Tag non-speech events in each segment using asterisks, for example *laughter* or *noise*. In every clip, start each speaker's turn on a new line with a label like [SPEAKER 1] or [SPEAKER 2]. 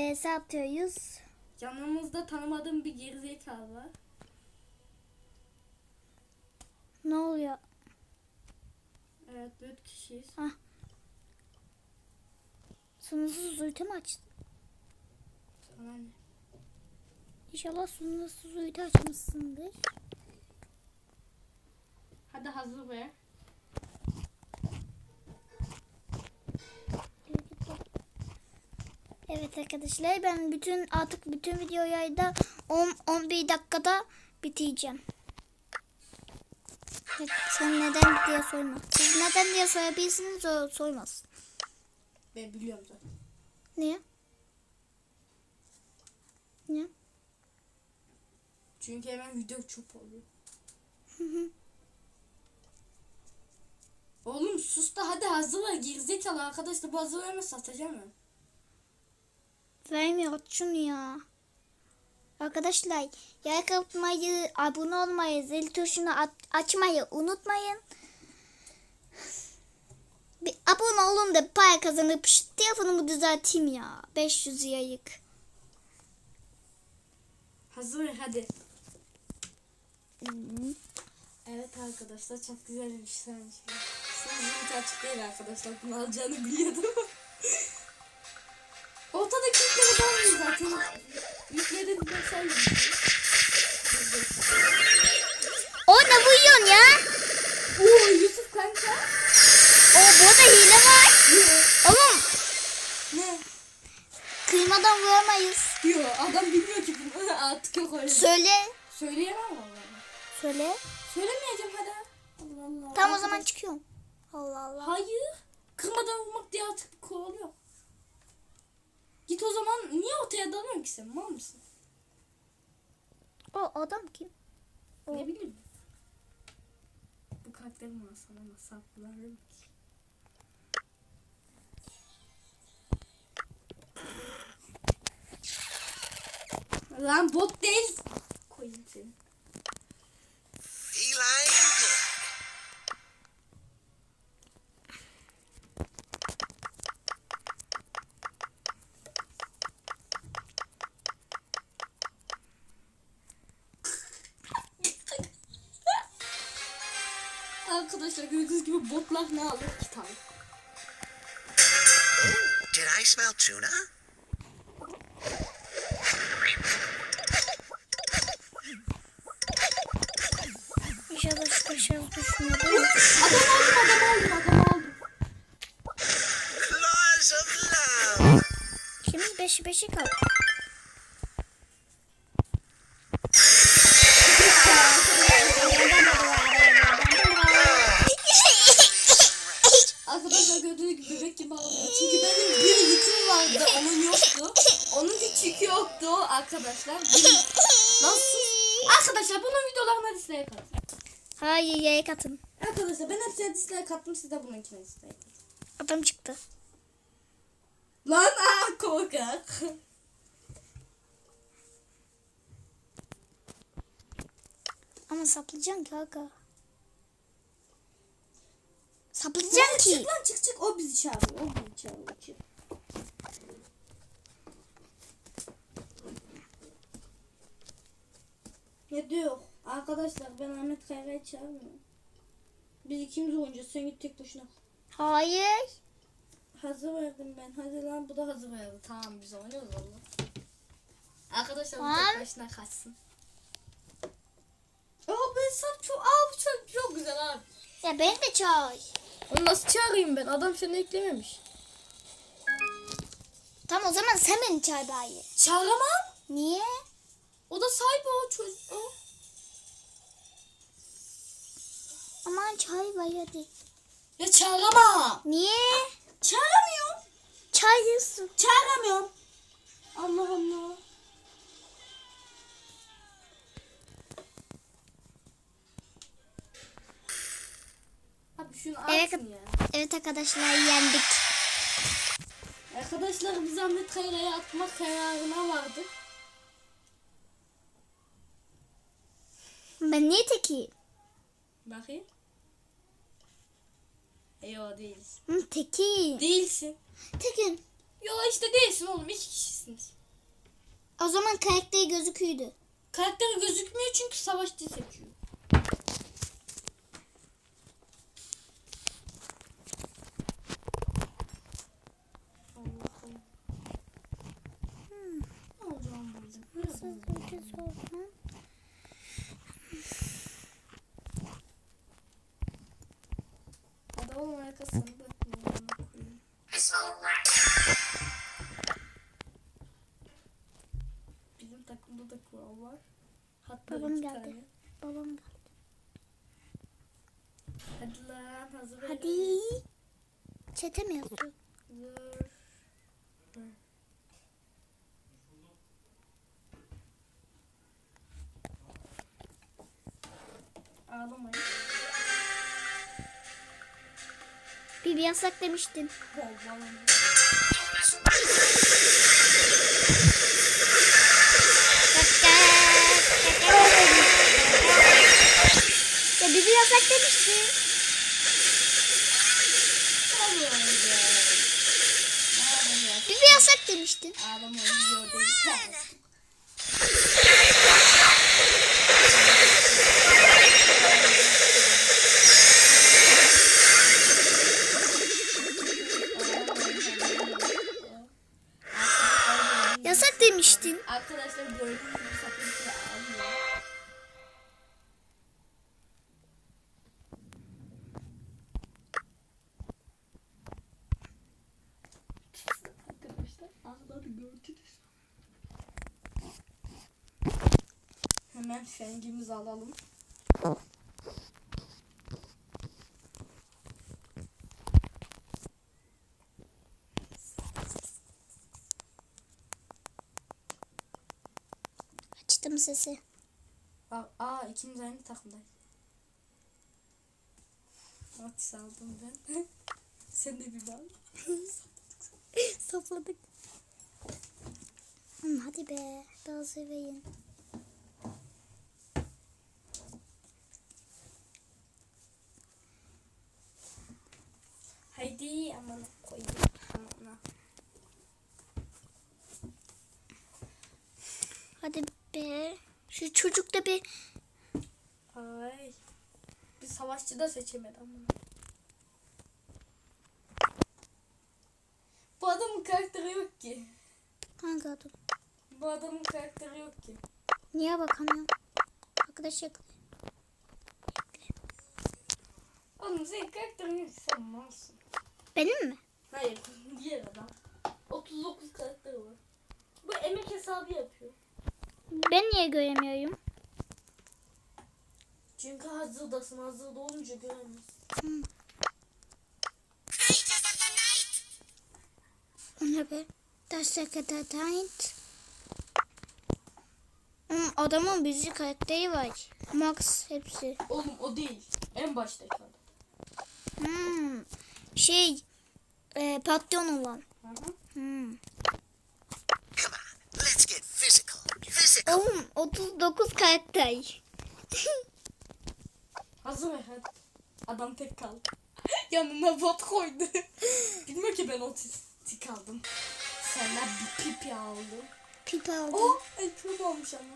[SPEAKER 1] VS atıyoruz.
[SPEAKER 2] Yanımızda tanımadığım bir gerizekalı var.
[SPEAKER 1] Ne oluyor?
[SPEAKER 2] Evet dört kişiyiz.
[SPEAKER 1] Sınırsız ulti mi açtın?
[SPEAKER 2] Sana ne?
[SPEAKER 1] İnşallah sınırsız ulti açmışsındır.
[SPEAKER 2] Hadi hazır be.
[SPEAKER 1] Evet arkadaşlar ben bütün artık bütün videoyu da 10 11 dakikada bitireceğim. Evet, sen neden diye sorma. Siz neden diye sorabilirsiniz o sormaz.
[SPEAKER 2] Ben biliyorum zaten.
[SPEAKER 1] Niye? Niye?
[SPEAKER 2] Çünkü hemen video çöp oluyor. Oğlum sus da hadi hazırla gerizekalı arkadaşlar bu hazırlama satacağım ben.
[SPEAKER 1] Vermiyor şunu ya. Arkadaşlar like atmayı, abone olmayı, zil tuşunu at- açmayı unutmayın. Bir abone olun da para kazanıp şu telefonumu düzelteyim ya. 500 yayık.
[SPEAKER 2] Hazır hadi.
[SPEAKER 1] Hmm.
[SPEAKER 2] Evet arkadaşlar çok güzel bir şey. Sizin açık değil arkadaşlar. Bunu alacağını biliyordum. *laughs* Ortadaki ben zaten. Yükleri de sen
[SPEAKER 1] O ne vuruyorsun ya?
[SPEAKER 2] Oo Yusuf kanka.
[SPEAKER 1] O burada hile var. Oğlum
[SPEAKER 2] Ne?
[SPEAKER 1] kıymadan vuramayız.
[SPEAKER 2] Yok adam bilmiyor ki bunu. *laughs* Artık yok öyle.
[SPEAKER 1] Söyle.
[SPEAKER 2] Söyleyemem vallahi.
[SPEAKER 1] Söyle.
[SPEAKER 2] Söylemeyeceğim hadi. Allah Allah.
[SPEAKER 1] Tamam o zaman çıkıyorum. Allah Allah.
[SPEAKER 2] Hayır. Kırmadan vurmak diye artık bir kural yok. O zaman niye ortaya dalıyorsun ki sen? Mal mısın?
[SPEAKER 1] O adam kim?
[SPEAKER 2] Ne bileyim. Bu karakterim var sana masraflarım ki. Lan bot değil. Koyayım seni. Arkadaşlar gördüğünüz gibi botlar ne alır ki tabii.
[SPEAKER 3] Did I smell tuna?
[SPEAKER 1] İnşallah şu kaşarı düşmüyor.
[SPEAKER 2] Adam aldım adam aldım adam aldım.
[SPEAKER 3] Claws of love.
[SPEAKER 1] Şimdi beşi beşi kaldı.
[SPEAKER 2] Bebek gibi ağlıyor. Çünkü benim bir yüküm vardı onun yoktu. Onun hiç yükü yoktu arkadaşlar. Benim... Nasıl? Arkadaşlar bunun videolarına dislike atın.
[SPEAKER 1] Hayır yaya katın.
[SPEAKER 2] Arkadaşlar ben hepsine dislike attım siz de bununkine dislike atın.
[SPEAKER 1] Adam çıktı.
[SPEAKER 2] Lan aa korkak.
[SPEAKER 1] Ama saplayacaksın ki aga. Saplayacaksın ki.
[SPEAKER 2] Çık lan çık çık o bizi çağırıyor. O bizi çağırıyor. Çık. Ne diyor? Arkadaşlar ben Ahmet Kayra'yı çağırmıyorum. Biz ikimiz oynayacağız. Sen git tek başına.
[SPEAKER 1] Hayır.
[SPEAKER 2] Hazır verdim ben. Hadi lan bu da hazır verdi. Tamam biz oynuyoruz valla. Arkadaşlar bu tek başına kaçsın. Aa ben sap çok... Aa çok, çok güzel abi.
[SPEAKER 1] Ya beni de çağır.
[SPEAKER 2] Onu nasıl çağırayım ben? Adam seni eklememiş.
[SPEAKER 1] Tamam o zaman sen beni çağır bari.
[SPEAKER 2] Çağıramam.
[SPEAKER 1] Niye?
[SPEAKER 2] O da sahibi o çocuk. O.
[SPEAKER 1] Aman çağır bari hadi.
[SPEAKER 2] Ya çağıramam.
[SPEAKER 1] Niye?
[SPEAKER 2] Çağıramıyorum.
[SPEAKER 1] Çağırıyorsun.
[SPEAKER 2] Çağıramıyorum. Allah Allah. Abi şunu
[SPEAKER 1] Evet.
[SPEAKER 2] ya.
[SPEAKER 1] Evet arkadaşlar yendik.
[SPEAKER 2] Arkadaşlar biz Ahmet Kayra'ya atma kararına vardık.
[SPEAKER 1] Ben niye tekiyim?
[SPEAKER 2] Bakayım. Yo değiliz.
[SPEAKER 1] Hı, tekiyim.
[SPEAKER 2] Değilsin.
[SPEAKER 1] Tekim.
[SPEAKER 2] Yo işte değilsin oğlum iki kişisiniz.
[SPEAKER 1] O zaman karakteri gözüküydü.
[SPEAKER 2] Karakteri gözükmüyor çünkü savaşçı seçiyor. Allah'ım. Ne olacağım burada?
[SPEAKER 1] Bir sorun?
[SPEAKER 2] Adamın arkasına bakmıyorum. Bizim takımda da kural var. Hatta
[SPEAKER 1] Babam
[SPEAKER 2] iki
[SPEAKER 1] geldi.
[SPEAKER 2] tane.
[SPEAKER 1] Babam da.
[SPEAKER 2] Hadi lan hazır.
[SPEAKER 1] Hadi. Çete mi yazıyor?
[SPEAKER 2] Dur. Ağlamayın.
[SPEAKER 1] Bir yasak demiştim. Ya bibi yasak demiştim. Bibi yasak demiştin.
[SPEAKER 2] Ağlamayın.
[SPEAKER 1] Demiştin.
[SPEAKER 2] Arkadaşlar gördüğünüz gibi sakın ağlıyor. Arkadaşlar ağları gördünüz. Hemen fengimizi alalım.
[SPEAKER 1] Sesi.
[SPEAKER 2] Aa, aa ikimiz aynı takımdayız. Atis aldım ben. *laughs* Sen de bir bak. *laughs*
[SPEAKER 1] Sapladık. Hadi be. Daha seveyim.
[SPEAKER 2] Haydi aman koyayım. Amına.
[SPEAKER 1] Hadi be. Şu bir
[SPEAKER 2] Ay. Bir savaşçı da seçemedi amına. Bu adamın karakteri yok ki.
[SPEAKER 1] hangi adam?
[SPEAKER 2] Bu adamın karakteri yok ki.
[SPEAKER 1] Niye bakamıyorum? Arkadaş yakın.
[SPEAKER 2] Oğlum senin karakterin yok. Sen malsın.
[SPEAKER 1] Benim mi?
[SPEAKER 2] Hayır. *laughs* Diğer adam. 39 karakteri var. Bu emek hesabı yapıyor.
[SPEAKER 1] Ben niye göremiyorum?
[SPEAKER 2] Çünkü hazırdasın. Hazırda olunca göremezsin.
[SPEAKER 1] O ne be? Derse kadar. Hmm, adamın bir karakteri var. Max hepsi.
[SPEAKER 2] Oğlum o değil. En baştaki adam.
[SPEAKER 1] Hmm. Şey e, patron olan.
[SPEAKER 2] Hı hı.
[SPEAKER 1] Hmm.
[SPEAKER 3] Come on, let's get physical. Physical.
[SPEAKER 1] Oğlum 39 karakter. *laughs*
[SPEAKER 2] Hazır ver hadi. Adam tek kaldı. *laughs* Yanına bot koydu. *laughs* Bilmiyor ki ben otistik aldım. Senden bir pipi aldım.
[SPEAKER 1] Pipa aldı.
[SPEAKER 2] Oh! Çok olmuş ama.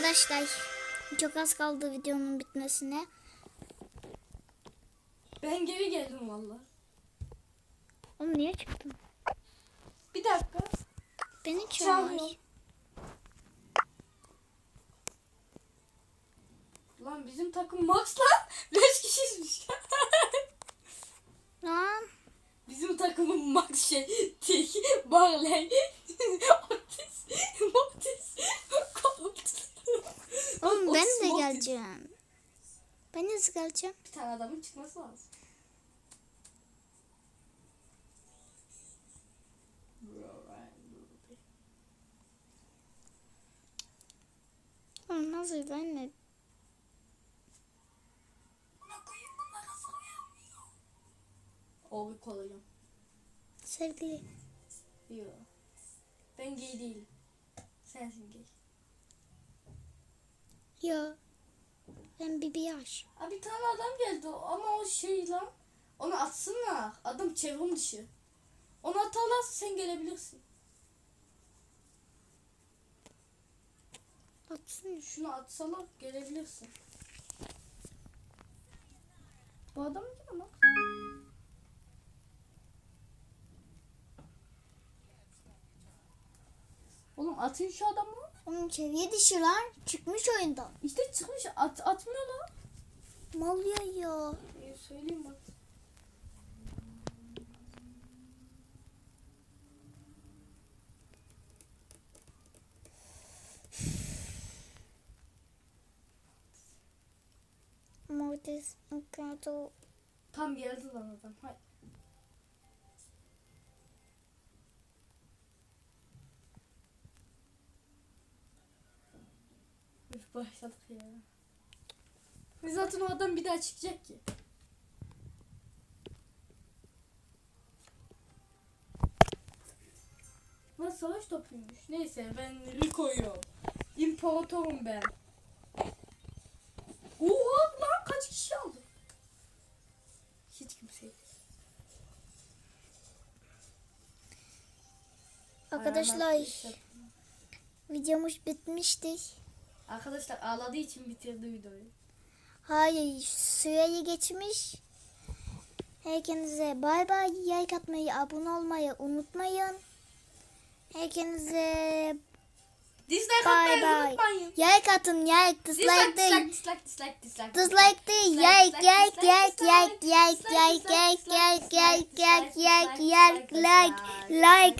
[SPEAKER 1] Arkadaşlar çok az kaldı videonun bitmesine.
[SPEAKER 2] Ben geri geldim valla.
[SPEAKER 1] Oğlum niye çıktın?
[SPEAKER 2] Bir dakika.
[SPEAKER 1] Beni
[SPEAKER 2] Çağırıyor.
[SPEAKER 1] çağır.
[SPEAKER 2] Lan bizim takım max lan. *laughs* 5 kişiymiş.
[SPEAKER 1] Lan.
[SPEAKER 2] bizim takımın max şey. Tek. Barley. *laughs* Otis. Mortis. Colt. *laughs*
[SPEAKER 1] Oğlum ben de geleceğim. Ben nasıl geleceğim?
[SPEAKER 2] Bir tane adamın çıkması lazım.
[SPEAKER 1] Oğlum nasıl ben de?
[SPEAKER 2] Oğlu kolayım.
[SPEAKER 1] Sevgili.
[SPEAKER 2] Yok. Ben gay değilim. Sensin gay.
[SPEAKER 1] Ya. Ben bir yaş.
[SPEAKER 2] Abi bir tane adam geldi ama o şey lan. Onu atsınlar. Adam çevrim dışı. Onu atarlarsa sen gelebilirsin.
[SPEAKER 1] Baksana.
[SPEAKER 2] Şunu atsalar gelebilirsin. Bu adam kim ama? Oğlum atın şu adamı.
[SPEAKER 1] Oğlum seviye dışı lan. Çıkmış oyundan.
[SPEAKER 2] İşte çıkmış at atmıyorlar.
[SPEAKER 1] Mal ya ya.
[SPEAKER 2] Ee, söyleyeyim bak.
[SPEAKER 1] Mortis. Encanto.
[SPEAKER 2] Tam geldi lan adam. Hay. Başladık ya. Ve zaten o adam bir daha çıkacak ki. Lan savaş topuymuş. Neyse ben Rico'yum. İmparatorum ben. Oha lan kaç kişi aldı? Hiç kimse.
[SPEAKER 1] Arkadaşlar videomuz bitmişti.
[SPEAKER 2] Arkadaşlar ağladığı için bitirdi videoyu.
[SPEAKER 1] Hayır süreyi geçmiş. Herkese bay bay. Like atmayı, abone olmayı unutmayın. Herkese
[SPEAKER 2] Dislike
[SPEAKER 1] bay bay.
[SPEAKER 2] unutmayın.
[SPEAKER 1] Like atın, like, dislike
[SPEAKER 2] Dislike,
[SPEAKER 1] değil.
[SPEAKER 2] dislike, dislike, dislike, dislike.
[SPEAKER 1] Dislike değil, like, like, like, like, like, like, like, like, like, like, like, like, like.